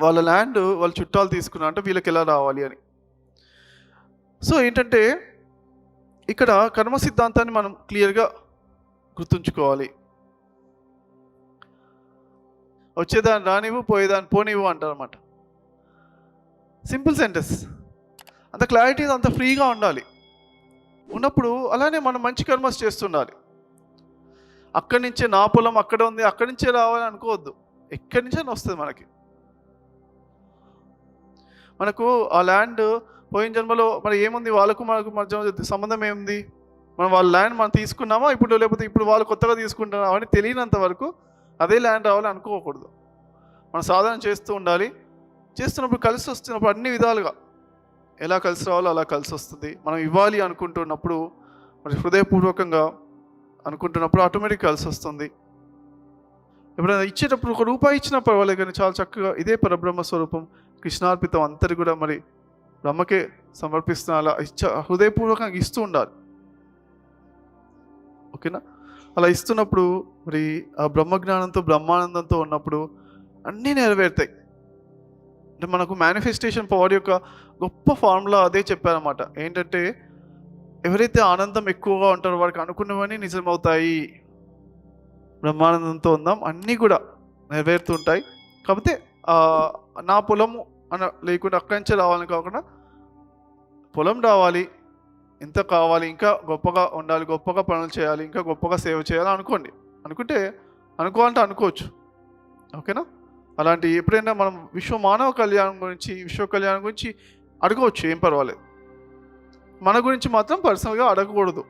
వాళ్ళ ల్యాండ్ వాళ్ళ చుట్టాలు తీసుకున్నా అంటే వీళ్ళకి ఎలా రావాలి అని. సో ఏంటంటే ఇక్కడ కర్మ సిద్ధాంతాన్ని మనం క్లియర్గా గుర్తుంచుకోవాలి. వచ్చేదాన్ని రానివ్వు పోయేదాన్ని పోనివ్వు అంటారు అనమాట సింపుల్ సెంటెన్స్ అంత క్లారిటీ అంత ఫ్రీగా ఉండాలి. ఉన్నప్పుడు అలానే మనం మంచి కర్మస్ చేస్తుండాలి. అక్కడి నుంచే నా పొలం అక్కడ ఉంది అక్కడి నుంచే రావాలి అనుకోవద్దు. ఎక్కడి నుంచే వస్తుంది మనకి. మనకు ఆ ల్యాండ్ పోయిన జన్మలో మరి ఏముంది? వాళ్ళకు మనకు మధ్య సంబంధం ఏముంది? మనం వాళ్ళ ల్యాండ్ మనం తీసుకున్నామా? ఇప్పుడు లేకపోతే ఇప్పుడు వాళ్ళు కొత్తగా తీసుకుంటున్నామా అని తెలియనంత వరకు అదే ల్యాండ్ రావాలి అనుకోకూడదు. మనం సాధన చేస్తూ ఉండాలి. చేస్తున్నప్పుడు కలిసి వస్తున్నప్పుడు అన్ని విధాలుగా. ఎలా కలిసి రావాలో అలా కలిసి వస్తుంది. మనం ఇవ్వాలి అనుకుంటున్నప్పుడు మరి హృదయపూర్వకంగా అనుకుంటున్నప్పుడు ఆటోమేటిక్ కలిసి వస్తుంది. ఎప్పుడైనా ఇచ్చేటప్పుడు ఒక రూపాయి ఇచ్చినా పర్వాలేదు కానీ చాలా చక్కగా ఇదే పరబ్రహ్మ స్వరూపం. కృష్ణార్పితం అంతటి కూడా మరి బ్రహ్మకే సమర్పిస్తున్న అలా ఇచ్చ హృదయపూర్వకంగా ఇస్తూ ఉండాలి. ఓకేనా? అలా ఇస్తున్నప్పుడు మరి ఆ బ్రహ్మజ్ఞానంతో బ్రహ్మానందంతో ఉన్నప్పుడు అన్నీ నెరవేరుతాయి. అంటే మనకు మేనిఫెస్టేషన్ పవర్ యొక్క గొప్ప ఫార్ములా అదే చెప్పారన్నమాట. ఏంటంటే ఎవరైతే ఆనందం ఎక్కువగా ఉంటారో వారికి అనుకున్నవన్నీ నిజమవుతాయి. బ్రహ్మానందంతో ఉందాం అన్నీ కూడా నెరవేరుతుంటాయి కాకపోతే నా పొలము అన లేకుండా అక్కడి నుంచే రావాలని కాకుండా పొలం రావాలి ఎంత కావాలి ఇంకా గొప్పగా ఉండాలి గొప్పగా పనులు చేయాలి ఇంకా గొప్పగా సేవ చేయాలి అనుకోండి. అనుకుంటే అనుకోవాలంటే అనుకోవచ్చు. ఓకేనా? అలాంటి ఎప్పుడైనా మనం విశ్వ మానవ కళ్యాణం గురించి విశ్వ కళ్యాణం గురించి అడగవచ్చు ఏం పర్వాలేదు. మన గురించి మాత్రం పర్సనల్గా అడగకూడదు.